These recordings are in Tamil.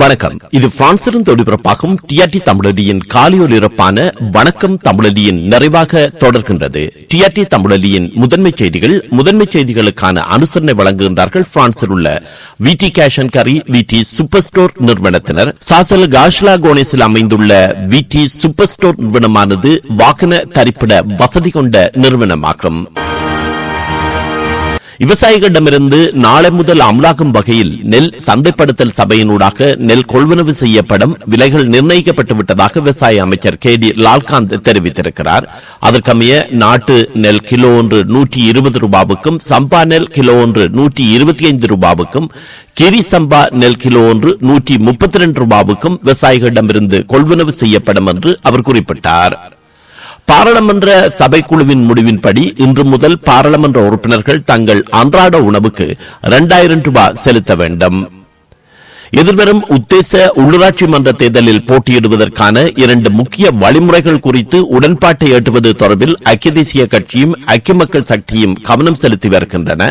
வணக்கம். இது பிரான்சிலிருந்து ஒளிபரப்பாகும் டிஆர்டி தமிழடியின் காலியொலிபரப்பான வணக்கம் தமிழடியின் நிறைவாக தொடர்கின்றது. டிஆர்டி தமிழடியின் முதன்மை செய்திகள் முதன்மை செய்திகளுக்கான அனுசரணை வழங்குகின்றார்கள் பிரான்சில் உள்ள விடி அண்ட் கரி விடி சூப்பர் ஸ்டோர் நிறுவனத்தினர். சாசல் காஷ்லா கோனேஸில் அமைந்துள்ள விடி சூப்பர் ஸ்டோர் நிறுவனமானது வாகன தரிப்பிட வசதி கொண்ட நிறுவனமாகும். விவசாயிகளிடமிருந்து நாளை முதல் அமலாகும் வகையில் நெல் சந்தைப்படுத்தல் சபையினூடாக நெல் கொள்வனவு செய்யப்படும் விலைகள் நிர்ணயிக்கப்பட்டு விட்டதாக விவசாய அமைச்சர் கே டி லால்காந்த் தெரிவித்திருக்கிறார். அதற்கமைய நாட்டு நெல் கிலோ ஒன்று நூற்றி இருபது ரூபாவுக்கும் சம்பா நெல் கிலோ ஒன்று நூற்றி இருபத்தி ஐந்து ரூபாவுக்கும் கிரி சம்பா நெல் கிலோ ஒன்று நூற்றி முப்பத்தி ரெண்டு ரூபாவுக்கும் விவசாயிகளிடமிருந்து கொள்வனவு செய்யப்படும் என்று அவர் குறிப்பிட்டார். பாராளுமன்ற சபைக்குழுவின் முடிவின்படி இன்று முதல் பாராளுமன்ற உறுப்பினர்கள் தங்கள் அன்றாட உணவுக்கு இரண்டாயிரம் ரூபாய் செலுத்த வேண்டும். எதிர்வரும் உத்தேச உள்ளூராட்சி மன்ற தேர்தலில் போட்டியிடுவதற்கான இரண்டு முக்கிய வழிமுறைகள் குறித்து உடன்பாட்டை எட்டுவது தொடர்பில் ஐக்கிய தேசிய கட்சியும் ஐக்கிய மக்கள் சக்தியும் கவனம் செலுத்தி வருகின்றன.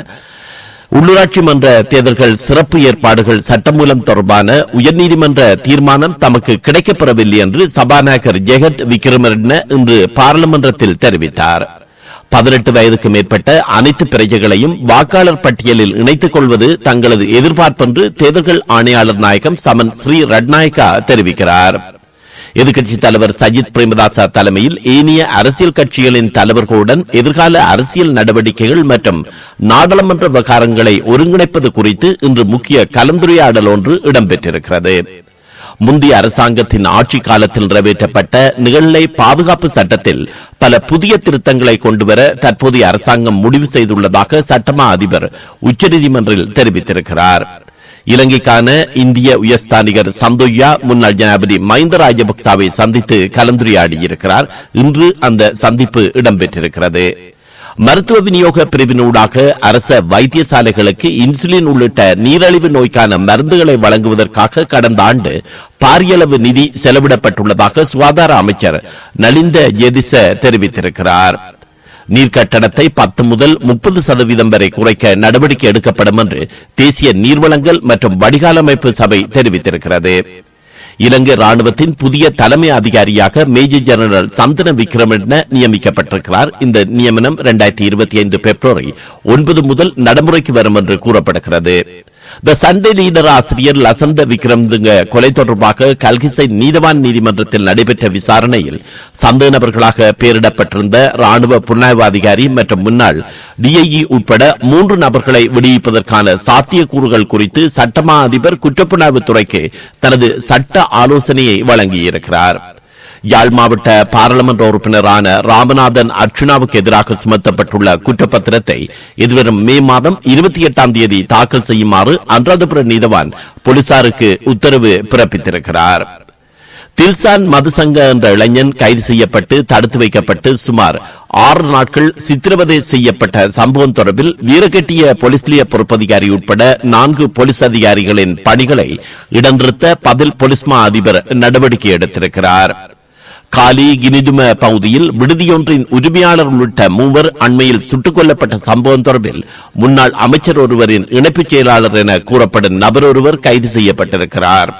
உள்ளூராட்சி மன்ற தேர்தல்கள் சிறப்பு ஏற்பாடுகள் சட்டமூலம் தொடர்பான உயர்நீதிமன்ற தீர்மானம் தமக்கு கிடைக்கப்பெறவில்லை என்று சபாநாயகர் ஜெகத் விக்ரமரட்ன இன்று பாராளுமன்றத்தில் தெரிவித்தார். பதினெட்டு வயதுக்கு மேற்பட்ட அனைத்து பிரஜைகளையும் வாக்காளர் பட்டியலில் இணைத்துக் கொள்வது தங்களது எதிர்பார்ப்பென்று தேர்தல்கள் ஆணையாளர் நாயகம் சமன் ஸ்ரீ ரட்நாயக்கா தெரிவிக்கிறார். எதிர்க்கட்சித் தலைவர் சஜித் பிரேமதாசா தலைமையில் ஏனைய அரசியல் கட்சிகளின் தலைவர்களுடன் எதிர்கால அரசியல் நடவடிக்கைகள் மற்றும் நாடாளுமன்ற விவகாரங்களை ஒருங்கிணைப்பது குறித்து இன்று முக்கிய கலந்துரையாடல் ஒன்று இடம்பெற்றிருக்கிறது. முந்தைய அரசாங்கத்தின் ஆட்சி காலத்தில் நிறைவேற்றப்பட்ட நிகழ்நிலை பாதுகாப்பு சட்டத்தில் பல புதிய திருத்தங்களை கொண்டுவர தற்போதைய அரசாங்கம் முடிவு செய்துள்ளதாக சட்டமா அதிபர் உச்சநீதிமன்றில் தெரிவித்திருக்கிறாா் இலங்கைக்கான இந்திய உயர்ஸ்தானிகர் சந்தோயா முன்னாள் ஜனாபதி மஹிந்த ராஜபக்சாவை சந்தித்து கலந்துரையாடியிருக்கிறார். இன்று அந்த சந்திப்பு இடம்பெற்றிருக்கிறது. மருத்துவ விநியோக பிரிவினூடாக அரச வைத்தியசாலைகளுக்கு இன்சுலின் உள்ளிட்ட நீரழிவு நோய்க்கான மருந்துகளை வழங்குவதற்காக கடந்த ஆண்டு பாரியளவு நிதி செலவிடப்பட்டுள்ளதாக சுகாதார அமைச்சர் நலிந்த ஜெதிச தெரிவித்திருக்கிறார். நீர்க்கட்டணத்தை பத்து முதல் முப்பது சதவீதம் வரை குறைக்க நடவடிக்கை எடுக்கப்படும் என்று தேசிய நீர்வளங்கள் மற்றும் வடிகாலமைப்பு சபை தெரிவித்திருக்கிறது. இலங்கை ராணுவத்தின் புதிய தலைமை அதிகாரியாக மேஜர் ஜெனரல் சந்தன விக்ரமண்ண நியமிக்கப்பட்டிருக்கிறார். இந்த நியமனம் இரண்டாயிரத்தி இருபத்தி ஐந்து பிப்ரவரி ஒன்பது முதல் நடைமுறைக்கு வரும் என்று கூறப்படுகிறது. த சண்டே லீடர் ஆசிரியர் லசந்த விக்ரம்துங்க கொலை தொடர்பாக கல்கிசை நீதவான் நீதிமன்றத்தில் நடைபெற்ற விசாரணையில் சந்தேக நபர்களாக பெயரிடப்பட்டிருந்த ராணுவ புலனாய்வு அதிகாரி மற்றும் முன்னாள் டிஐஇ உட்பட மூன்று நபர்களை விடுவிப்பதற்கான சாத்தியக்கூறுகள் குறித்து சட்டமா அதிபர் குற்றப்புலனாய்வு துறைக்கு தனது சட்ட ஆலோசனையை வழங்கியிருக்கிறார். யாழ் மாவட்ட பாராளுமன்ற உறுப்பினரான ராமநாதன் அர்ச்சுனாவுக்கு எதிராக சுமத்தப்பட்டுள்ள குற்றப்பத்திரத்தை இதுவரும் மே மாதம் இருபத்தி எட்டாம் தேதி தாக்கல் செய்யுமாறு அன்றாதபுர நீதவான் போலீசாருக்கு உத்தரவு பிறப்பித்திருக்கிறார். தில்சான் மதுசங்க என்ற இளைஞன் கைது செய்யப்பட்டு தடுத்து வைக்கப்பட்டு சுமார் ஆறு நாட்கள் சித்திரவதை செய்யப்பட்ட சம்பவம் தொடர்பில் வீரகட்டிய போலீஸ் நிலைய பொறுப்பதிகாரி உட்பட நான்கு போலீஸ் அதிகாரிகளின் பணிகளை இடநிறுத்த பதில் போலீஸ் மா அதிபர் நடவடிக்கை எடுத்திருக்கிறார். காலி கினிதும பகுதியில் விடுதியொன்றின் உரிமையாளர் உள்ளிட்ட மூவர் அண்மையில் சுட்டுக் கொல்லப்பட்ட சம்பவம் தொடர்பில் முன்னாள் அமைச்சர் ஒருவரின் இணைப்புச் செயலாளர் என கூறப்படும் நபர் ஒருவர் கைது செய்யப்பட்டிருக்கிறார்.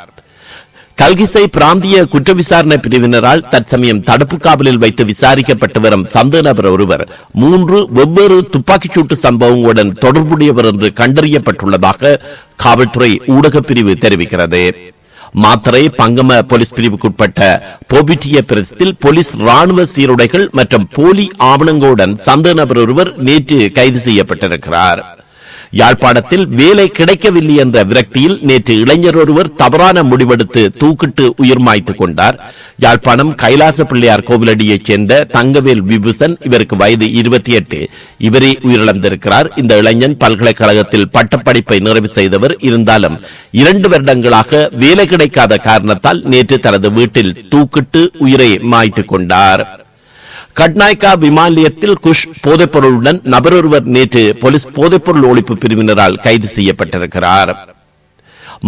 கல்கிசை பிராந்திய குற்ற விசாரணை பிரிவினரால் தற்சமயம் தடுப்பு காவலில் வைத்து விசாரிக்கப்பட்டு வரும் சந்தேக நபர் ஒருவர் மூன்று வெவ்வேறு துப்பாக்கிச் சூட்டு சம்பவங்களுடன் தொடர்புடையவர் என்று கண்டறியப்பட்டுள்ளதாக காவல்துறை ஊடகப் பிரிவு தெரிவிக்கிறது. மாத்தரை பங்கம போலீஸ் பிரிவுக்குட்பட்ட போபிட்டிய பிரதேசத்தில் போலீஸ் ராணுவ சீருடைகள் மற்றும் போலி ஆவணங்களுடன் சந்தேக நபர் ஒருவர் நேற்று கைது செய்யப்பட்டிருக்கிறார். யாழ்ப்பாணத்தில் வேலை கிடைக்கவில்லை என்ற விரக்தியில் நேற்று இளைஞர் ஒருவர் தவறான முடிவெடுத்து தூக்கிட்டு உயிர் மாய்த்துக் கொண்டார். யாழ்ப்பாணம் கைலாச பிள்ளையார் கோவிலடியைச் சேர்ந்த தங்கவேல் விபுசன் இவருக்கு வயது இருபத்தி எட்டு. இவரே உயிரிழந்திருக்கிறார். இந்த இளைஞன் பல்கலைக்கழகத்தில் பட்டப்படிப்பை நிறைவு செய்தவர் இருந்தாலும் இரண்டு வருடங்களாக வேலை கிடைக்காத காரணத்தால் நேற்று தனது வீட்டில் தூக்கிட்டு உயிரை மாய்த்துக் கொண்டார். கட்நாய்கா விமான நிலையத்தில் குஷ் போதைப்பொருளுடன் நபர் ஒருவர் நேற்று போலீஸ் போதைப்பொருள் ஒழிப்பு பிரிவினரால் கைது செய்யப்பட்டிருக்கிறார்.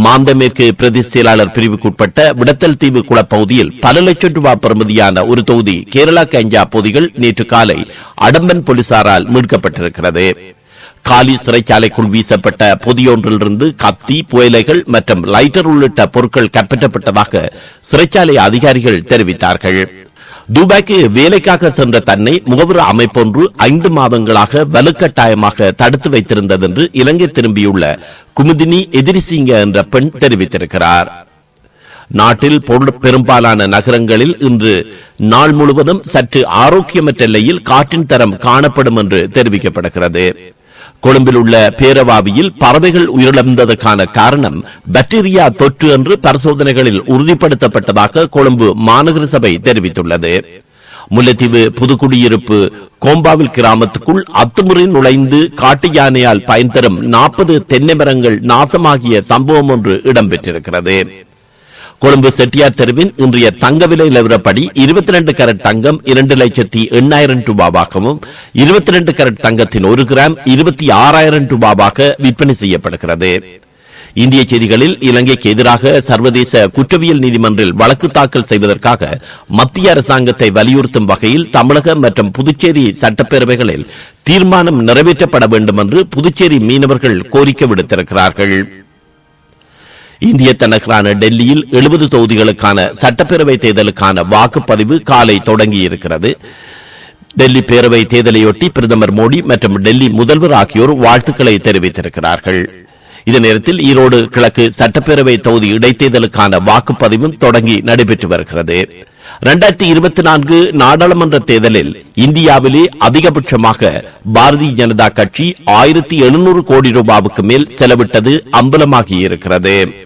மாந்தமேற்கு பிரதி செயலாளர் பிரிவுக்குட்பட்ட விடத்தல் தீவு குளப்பகுதியில் பல லட்சம் ரூபாய் பெறுமதியான ஒரு தொகுதி கேரளா கஞ்சா பொதிகள் நேற்று காலை அடம்பன் போலீசாரால் மீட்கப்பட்டிருக்கிறது. காலி சிறைச்சாலைக்குள் வீசப்பட்ட பொதியொன்றிலிருந்து கத்தி புயலைகள் மற்றும் லைட்டர் உள்ளிட்ட பொருட்கள் கைப்பற்றப்பட்டதாக சிறைச்சாலை அதிகாரிகள் தெரிவித்தார்கள். துபாய்க்கு வேலைக்காக சென்ற தன்னை முகவர அமைப்பொன்று ஐந்து மாதங்களாக வலுக்கட்டாயமாக தடுத்து வைத்திருந்தது என்று இலங்கை திரும்பியுள்ள குமுதினி எதிரிசிங்க என்ற பெண் தெரிவித்திருக்கிறார். நாட்டில் பெரும்பாலான நகரங்களில் இன்று நாள் முழுவதும் சற்று ஆரோக்கியமற்ற நிலையில் காற்றின் தரம் காணப்படும் என்று தெரிவிக்கப்படுகிறது. கொழும்பில் உள்ள பேரவாவியில் பறவைகள் உயிரிழந்ததற்கான காரணம் பாக்டீரியா தொற்று என்று பரிசோதனைகளில் உறுதிப்படுத்தப்பட்டதாக கொழும்பு மாநகர சபை தெரிவித்துள்ளது. முல்லைத்தீவு புதுக்குடியிருப்பு கோம்பாவில் கிராமத்துக்குள் அத்துமுறை நுழைந்து காட்டு யானையால் பயன் தரும் நாற்பது தென்னை மரங்கள் நாசமாகிய சம்பவம் ஒன்று இடம்பெற்றிருக்கிறது. கொழும்பு செட்டியார் தெருவின் இன்றைய தங்க விலை நிலவரப்படி இருபத்தி ரெண்டு கரட் தங்கம் இரண்டு லட்சத்தி எண்ணாயிரம் ரூபாவாகவும் இருபத்தி ரெண்டு கரட் தங்கத்தின் ஒரு கிராம் இருபத்தி ஆறாயிரம் ரூபாவாக விற்பனை செய்யப்படுகிறது. இந்திய செய்திகளில் இலங்கைக்கு எதிராக சர்வதேச குற்றவியல் நீதிமன்றில் வழக்கு தாக்கல் செய்வதற்காக மத்திய அரசாங்கத்தை வலியுறுத்தும் வகையில் தமிழக மற்றும் புதுச்சேரி சட்டப்பேரவைகளில் தீர்மானம் நிறைவேற்றப்பட வேண்டும் என்று புதுச்சேரி மீனவர்கள் கோரிக்கை விடுத்திருக்கிறார்கள். இந்திய தலைநகரான டெல்லியில் எழுபது தொகுதிகளுக்கான சட்டப்பேரவை தேர்தலுக்கான வாக்குப்பதிவு காலை தொடங்கியிருக்கிறது. டெல்லி பேரவை தேர்தலையொட்டி பிரதமர் மோடி மற்றும் டெல்லி முதல்வர் ஆகியோர் வாழ்த்துக்களை தெரிவித்திருக்கிறார்கள். இதே நேரத்தில் ஈரோடு கிழக்கு சட்டப்பேரவை தொகுதி இடைத்தேர்தலுக்கான வாக்குப்பதிவும் தொடங்கி நடைபெற்று வருகிறது. இரண்டாயிரத்தி இருபத்தி நான்கு நாடாளுமன்ற தேர்தலில் இந்தியாவிலே அதிகபட்சமாக பாரதிய ஜனதா கட்சி ஆயிரத்தி எழுநூறு கோடி ரூபாவுக்கு மேல் செலவிட்டது அம்பலமாகியிருக்கிறது.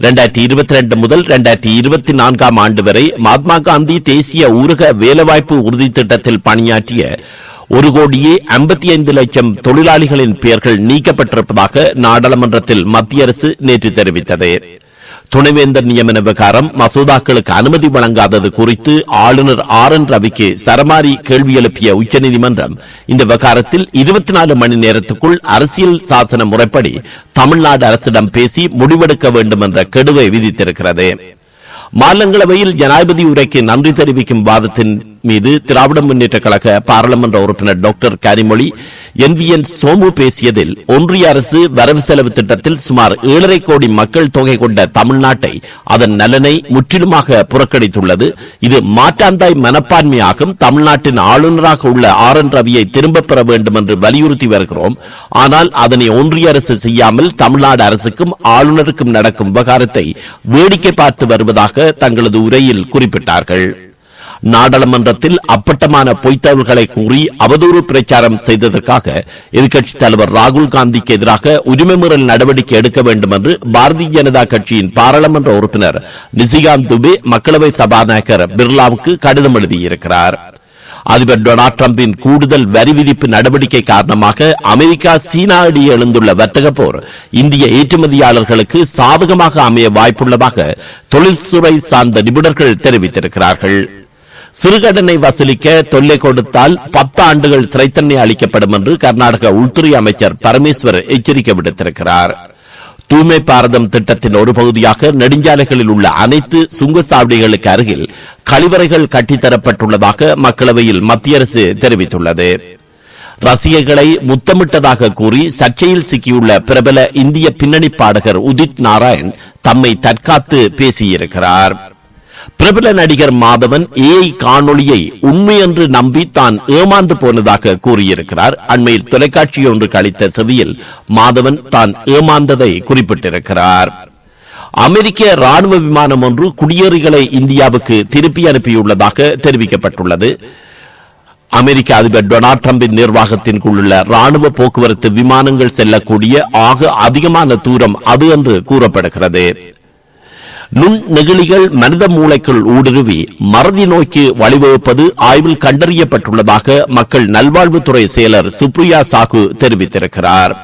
இரண்டாயிரத்தி இருபத்தி ரெண்டு முதல் இரண்டாயிரத்தி இருபத்தி நான்காம் ஆண்டு வரை மகாத்மா காந்தி தேசிய ஊரக வேலைவாய்ப்பு உறுதி திட்டத்தில் பணியாற்றிய ஒரு கோடியே ஐம்பத்தி ஐந்து லட்சம் தொழிலாளிகளின் பெயர்கள் நீக்கப்பட்டிருப்பதாக நாடாளுமன்றத்தில் மத்திய அரசு நேற்று தெரிவித்தது. துணைவேந்தர் நியமன விவகாரம் மசோதாக்களுக்கு அனுமதி வழங்காதது குறித்து ஆளுநர் ஆர் என் ரவிக்கு சரமாரி கேள்வி எழுப்பிய உச்சநீதிமன்றம் இந்த விவகாரத்தில் இருபத்தி நாலு மணி நேரத்துக்குள் அரசியல் சாசன முறைப்படி தமிழ்நாடு அரசிடம் பேசி முடிவெடுக்க வேண்டும் என்ற கெடுவை விதித்திருக்கிறது. மாநிலங்களவையில் ஜனாதிபதி உரைக்கு நன்றி தெரிவிக்கும் வாதத்தின் மீது திராவிட முன்னேற்ற கழக பாராளுமன்ற உறுப்பினர் doctor Kanimozhi N V N Somu பேசியதில் ஒன்றிய அரசு வரவு செலவு திட்டத்தில் சுமார் ஏழரை கோடி மக்கள் தொகை கொண்ட தமிழ்நாட்டை அதன் நலனை முற்றிலுமாக புறக்கணித்துள்ளது. இது மாற்றாந்தாய் மனப்பான்மையாகும். தமிழ்நாட்டின் ஆளுநராக உள்ள ஆர் என் ரவியை திரும்பப் பெற வேண்டும் என்று வலியுறுத்தி வருகிறோம். ஆனால் அதனை ஒன்றிய அரசு செய்யாமல் தமிழ்நாடு அரசுக்கும் ஆளுநருக்கும் நடக்கும் விவகாரத்தை வேடிக்கை பார்த்து வருவதாக தங்களது உரையில் குறிப்பிட்டார்கள். நாடாளுமன்றத்தில் அப்பட்டமான பொய்த்தவர்களை கூறி அவதூறு பிரச்சாரம் செய்ததற்காக எதிர்க்கட்சித் தலைவர் ராகுல் காந்திக்கு எதிராக உரிமை மீறல் நடவடிக்கை எடுக்க வேண்டும் என்று பாரதிய ஜனதா கட்சியின் பாராளுமன்ற உறுப்பினர் நிசிகாந்த் துபே மக்களவை சபாநாயகர் பிர்லாவுக்கு கடிதம் எழுதியிருக்கிறார். அதிபர் டொனால்ட் டிரம்பின் கூடுதல் வரி விதிப்பு நடவடிக்கை காரணமாக அமெரிக்கா சீனா இடையே எழுந்துள்ள வர்த்தக போர் இந்திய ஏற்றுமதியாளர்களுக்கு சாதகமாக அமைய வாய்ப்புள்ளதாக தொழில்துறை சார்ந்த நிபுணர்கள் தெரிவித்திருக்கிறார்கள். சிறுகடனை வசூலிக்க தொல்லை கொடுத்தால் பத்து ஆண்டுகள் சிறை தண்டனை அளிக்கப்படும் என்று கர்நாடக உள்துறை அமைச்சர் பரமேஸ்வர் எச்சரிக்கை விடுத்திருக்கிறார். தூய்மை பாரதம் திட்டத்தின் ஒரு பகுதியாக நெடுஞ்சாலைகளில் உள்ள அனைத்து சுங்கச்சாவடிகளுக்கு அருகில் கழிவறைகள் கட்டித்தரப்பட்டுள்ளதாக மக்களவையில் மத்திய அரசு தெரிவித்துள்ளது. ரசிகர்களை முத்தமிட்டதாக கூறி சர்ச்சையில் சிக்கியுள்ள பிரபல இந்திய பின்னணி பாடகர் உதித் நாராயண் தம்மை தற்காத்து பேசியிருக்கிறார். பிரபல நடிகர் மாதவன் ஏஐ காணொளியை உண்மை என்று நம்பி தான் ஏமாந்து போனதாக கூறியிருக்கிறார். அண்மையில் தொலைக்காட்சி ஒன்றுக்கு அளித்த செவியில் மாதவன் தான் ஏமாந்ததை குறிப்பிட்டிருக்கிறார். அமெரிக்க ராணுவ விமானம் ஒன்று குடியேறிகளை இந்தியாவுக்கு திருப்பி அனுப்பியுள்ளதாக தெரிவிக்கப்பட்டுள்ளது. அமெரிக்க அதிபர் டொனால்ட் டிரம்பின் நிர்வாகத்தின் ராணுவ போக்குவரத்து விமானங்கள் செல்லக்கூடிய ஆக அதிகமான தூரம் அது என்று கூறப்படுகிறது. நுண் நெகிழிகள் மனித மூளைக்குள் ஊடுருவி மறதி நோய்க்கு வழிவகுப்பது ஆய்வில் கண்டறியப்பட்டுள்ளதாக மக்கள் நல்வாழ்வுத்துறை செயலர் சுப்ரியா சாகு தெரிவித்திருக்கிறார்.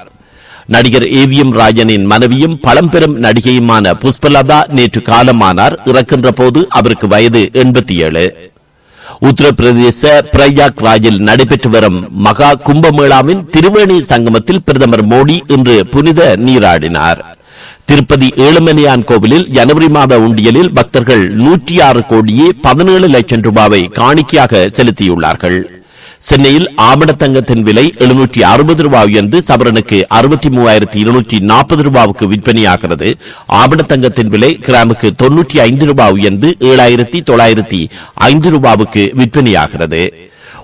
நடிகர் ஏவிஎம் ராஜனின் மனைவியும் பழம்பெரும் நடிகையுமான புஷ்பலதா நேற்று காலமானார். இறக்கின்ற போது அவருக்கு வயது எண்பத்தி ஏழு. உத்தரப்பிரதேச பிரயாக் ராஜில் நடைபெற்று வரும் மகா கும்பமேளாவின் திருவேணி சங்கமத்தில் பிரதமர் மோடி இன்று புனித நீராடினார். திருப்பதி ஏழுமலையான் கோவிலில் ஜனவரி மாத உண்டியலில் பக்தர்கள் நூற்றி ஆறு கோடியே பதினேழு லட்சம் ரூபாவை காணிக்கையாக செலுத்தியுள்ளார்கள். சென்னையில் ஆபணத்தங்கத்தின் விலை எழுநூற்றி அறுபது ரூபாய் உயர்ந்து சவரனுக்கு அறுபத்தி மூவாயிரத்தி இருநூற்றி நாற்பது ரூபாவுக்கு விற்பனையாகிறது. ஆபணத்தங்கத்தின் விலை கிராமுக்கு தொன்னூற்றி ஐந்து ரூபாய் உயர்ந்து ஏழாயிரத்தி தொள்ளாயிரத்தி ஐந்து ரூபாவுக்கு விற்பனையாகிறது.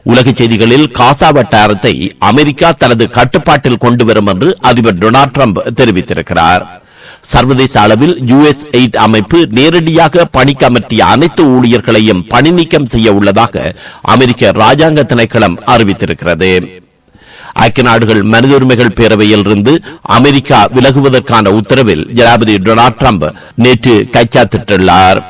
உலகச் செய்திகளில் காசா வட்டாரத்தை அமெரிக்கா தனது கட்டுப்பாட்டில் கொண்டு வரும் என்று அதிபர் டொனால்டு டிரம்ப் தெரிவித்திருக்கிறார். சர்வதேச அளவில் யுஎஸ் எய்ட் அமைப்பு நேரடியாக பணிக்கமர்த்திய அனைத்து ஊழியர்களையும் பணி நீக்கம் செய்ய உள்ளதாக அமெரிக்க ராஜாங்க திணைக்களம் அறிவித்திருக்கிறது. ஐக்கிய நாடுகள் மனித உரிமைகள் பேரவையில் இருந்து அமெரிக்கா விலகுவதற்கான உத்தரவில் ஜனாதிபதி டொனால்ட் ட்ரம்ப் நேற்று கைச்சாத்திட்டுள்ளார்.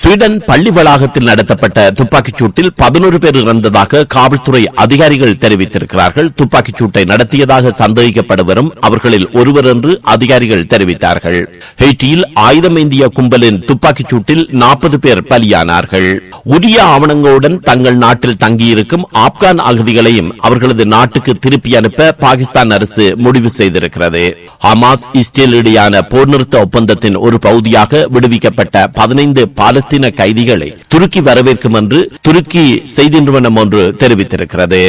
ஸ்வீடன் பள்ளி வளாகத்தில் நடத்தப்பட்ட துப்பாக்கிச் சூட்டில் பதினோரு பேர் இறந்ததாக காவல்துறை அதிகாரிகள் தெரிவித்திருக்கிறார்கள். துப்பாக்கிச் சூட்டை நடத்தியதாக சந்தேகிக்கப்படுவரும் அவர்களில் ஒருவர் என்று அதிகாரிகள் தெரிவித்தார்கள். ஹெய்டியில் ஆயுதமேந்திய கும்பலின் துப்பாக்கிச் சூட்டில் நாற்பது பேர் பலியானார்கள். உரிய ஆவணங்களுடன் தங்கள் நாட்டில் தங்கியிருக்கும் ஆப்கான் அகதிகளையும் அவர்களது நாட்டுக்கு திருப்பி அனுப்ப பாகிஸ்தான் அரசு முடிவு செய்திருக்கிறது. ஹமாஸ் இஸ்ரேல் இடையான போர் நிறுத்த ஒப்பந்தத்தின் ஒரு பகுதியாக விடுவிக்கப்பட்ட பதினைந்து பாலஸ்தீன பாலஸ்தீன கைதிகளை துருக்கி வரவேற்கும் என்று துருக்கி செய்தி நிறுவனம் ஒன்று தெரிவித்திருக்கிறது.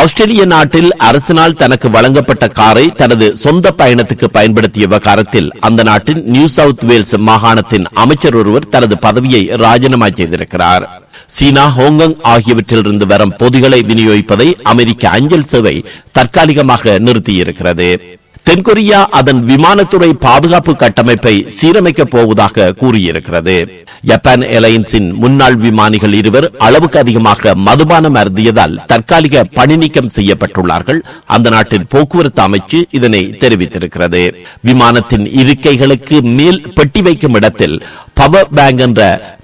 ஆஸ்திரேலிய நாட்டில் அரசினால் தனக்கு வழங்கப்பட்ட காரை தனது சொந்த பயணத்துக்கு பயன்படுத்திய விவகாரத்தில் அந்த நாட்டின் நியூ சவுத் வேல்ஸ் மாகாணத்தின் அமைச்சர் ஒருவர் தனது பதவியை ராஜினாமா செய்திருக்கிறார். சீனா ஹாங்காங் ஆகியவற்றிலிருந்து வரும் பொதிகளை விநியோகிப்பதை அமெரிக்க அஞ்சல் சேவை தற்காலிகமாக நிறுத்தியிருக்கிறது. தென்கொரியா அதன் விமானத்துறை பாதுகாப்பு கட்டமைப்பை சீரமைக்கப் போவதாக கூறியிருக்கிறது. ஜப்பான் ஏர்லைன்ஸின் முன்னாள் விமானிகள் இருவர் அளவுக்கு அதிகமாக மதுபானம் அருந்தியதால் தற்காலிக பணிநீக்கம் செய்யப்பட்டுள்ளார்கள். அந்த நாட்டின் போக்குவரத்து அமைச்சு இதனை தெரிவித்திருக்கிறது. விமானத்தின் இருக்கைகளுக்கு மேல் பெட்டி வைக்கும் இடத்தில் பவர் பேங்க் என்ற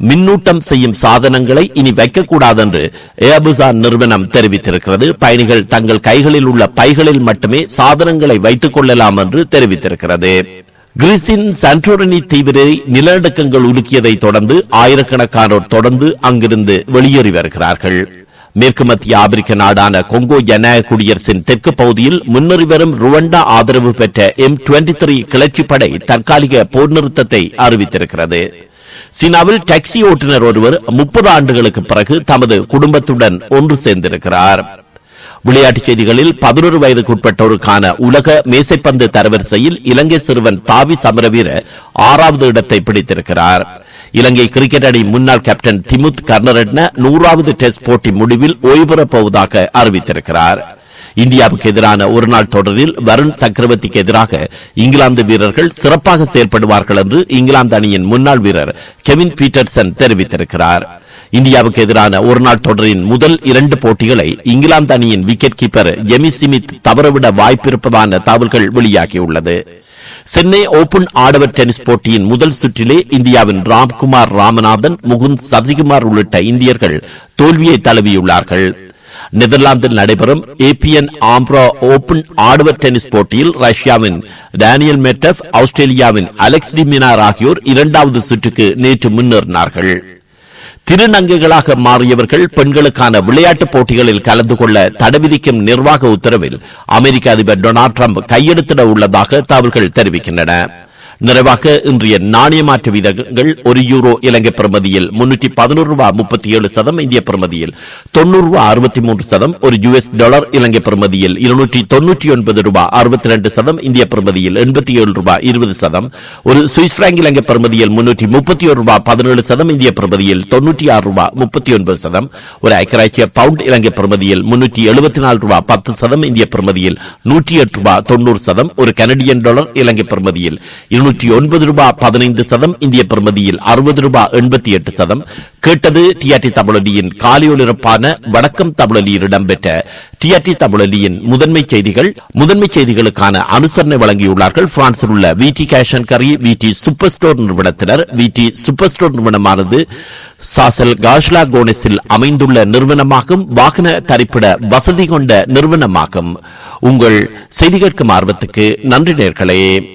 மின்னூட்டம் செய்யும் சாதனங்களை இனி வைக்கக்கூடாது என்று ஏபுசான் நிறுவனம் தெரிவித்திருக்கிறது. பயணிகள் தங்கள் கைகளில் உள்ள பைகளில் மட்டுமே சாதனங்களை வைத்துக் கொள்ள கொள்ளலாம் என்று தெரிவித்திருக்கிறது. கிரீஸின் சான்டோரினி தீவிரை நிலநடுக்கங்கள் உலுக்கியதை தொடர்ந்து ஆயிரக்கணக்கானோர் தொடர்ந்து அங்கிருந்து வெளியேறி வருகிறார்கள். மேற்கு மத்திய ஆப்பிரிக்க நாடான கொங்கோ ஜனநாயக குடியரசின் தெற்கு பகுதியில் முன்னேறி வரும் ருவண்டா ஆதரவு பெற்ற எம் டுவெண்டி த்ரீ கிளர்ச்சி படை தற்காலிக போர் நிறுத்தத்தை அறிவித்திருக்கிறது. சீனாவில் டாக்ஸி ஓட்டுநர் ஒருவர் முப்பது ஆண்டுகளுக்கு பிறகு தமது குடும்பத்துடன் ஒன்று சேர்ந்திருக்கிறார். விளையாட்டுச் செய்திகளில் பதினொரு வயதுக்குட்பட்டோருக்கான உலக மேசைப்பந்து தரவரிசையில் இலங்கை சிறுவன் தாவி சமரவீர ஆறாவது இடத்தை பிடித்திருக்கிறார். இலங்கை கிரிக்கெட் அணி முன்னாள் கேப்டன் திமுத் கர்ணரட்ன நூறாவது டெஸ்ட் போட்டி முடிவில் ஓய்வு பெறப் போவதாக அறிவித்திருக்கிறார். இந்தியாவுக்கு எதிரான ஒருநாள் தொடரில் வருண் சக்கரவர்த்திக்கு எதிராக இங்கிலாந்து வீரர்கள் சிறப்பாக செயல்படுவார்கள் என்று இங்கிலாந்து அணியின் முன்னாள் வீரர் கெவின் பீட்டர்சன் தெரிவித்திருக்கிறார். இந்தியாவுக்கு எதிரான ஒருநாள் தொடரின் முதல் இரண்டு போட்டிகளை இங்கிலாந்து அணியின் விக்கெட் கீப்பர் ஜெமி சிமித் தவறவிட வாய்ப்பிருப்பதான தகவல்கள் வெளியாகியுள்ளது. சென்னை ஓபன் ஆடவர் டென்னிஸ் போட்டியின் முதல் சுற்றிலே இந்தியாவின் ராம்குமார் ராமநாதன் முகுந்த் சசிகுமார் உள்ளிட்ட இந்தியர்கள் தோல்வியை தழுவியுள்ளார்கள். நெதர்லாந்தில் நடைபெறும் ஏபிஎன் ஆம்ப்ரா ஓபன் ஆடவர் டென்னிஸ் போட்டியில் ரஷ்யாவின் டேனியல் மெட்டப் ஆஸ்திரேலியாவின் அலெக்ஸ் டிமினார் ஆகியோர் இரண்டாவது சுற்றுக்கு நேற்று முன்னேறினார்கள். திருநங்கைகளாக மாறியவர்கள் பெண்களுக்கான விளையாட்டுப் போட்டிகளில் கலந்து கொள்ள தடை விதிக்கும் நிர்வாக உத்தரவில் அமெரிக்க அதிபர் டொனால்ட் ட்ரம்ப் கையெழுத்திட உள்ளதாக தகவல்கள் தெரிவிக்கின்றன. நிறைவாக இன்றைய நாணய மாற்று வீதங்கள் ஒரு யூரோ இலங்கை பிரமதியில் முன்னூற்றி பதினோரு ரூபாய் முப்பத்தி ஏழு சதம் இந்திய பிரமதியில் தொண்ணூறு ரூபாய் அறுபத்தி மூன்று சதம் ஒரு யுஎஸ் டாலர் இலங்கை பிரமதியில் இருநூற்றி தொன்னூற்றி ஒன்பது ரூபாய் அறுபத்தி ரெண்டு சதம் இந்திய பிரமதியில் எண்பத்தி ஏழு ரூபாய் இருபது சதம் ஒரு சுவிஸ் பிராங்க் இலங்கை பிரமதியில் முன்னூற்றி முப்பத்தி ஒரு ரூபாய் பதினேழு சதம் இந்திய பிரமதியில் தொன்னூற்றி ஆறு ரூபாய் முப்பத்தி ஒன்பது சதம் ஒரு ஐக்கராட்சிய பவுண்ட் இலங்கை பிரமதியில் முன்னூற்றி எழுபத்தி நாலு ரூபாய் பத்து சதம் இந்திய பிரமதியில் நூற்றி எட்டு ரூபாய் தொண்ணூறு சதம் ஒரு கனடியன் டாலர் இலங்கை பிரமதியில் இருநூற்றி ஒன்பது ரூபாய் பதினைந்து சதம் இந்திய பிரமதியில் அறுபது ரூபாய் எண்பத்தி எட்டு சதம். கேட்டது டிஆர்டி தமிழொலியின் காலியொலிரப்பான வணக்கம் தமிழொலியில் இடம்பெற்ற டிஆர்டி தமிழொலியின் முதன்மை செய்திகள். முதன்மை செய்திகளுக்கான அனுசரணை வழங்கியுள்ளார்கள். பிரான்சில் உள்ள வி விடி கேஷன் கரி வி டி சூப்பர் ஸ்டோர் நிறுவனத்தினர். வி டி சூப்பர் ஸ்டோர் நிறுவனமானது சாசல் காஷ்லா கோனஸில் அமைந்துள்ள நிறுவனமாகும். வாகன தரிப்பிட வசதி கொண்ட நிறுவனமாகும். உங்கள் செய்தி கேட்கும் ஆர்வத்துக்கு நன்றி நேர்களே.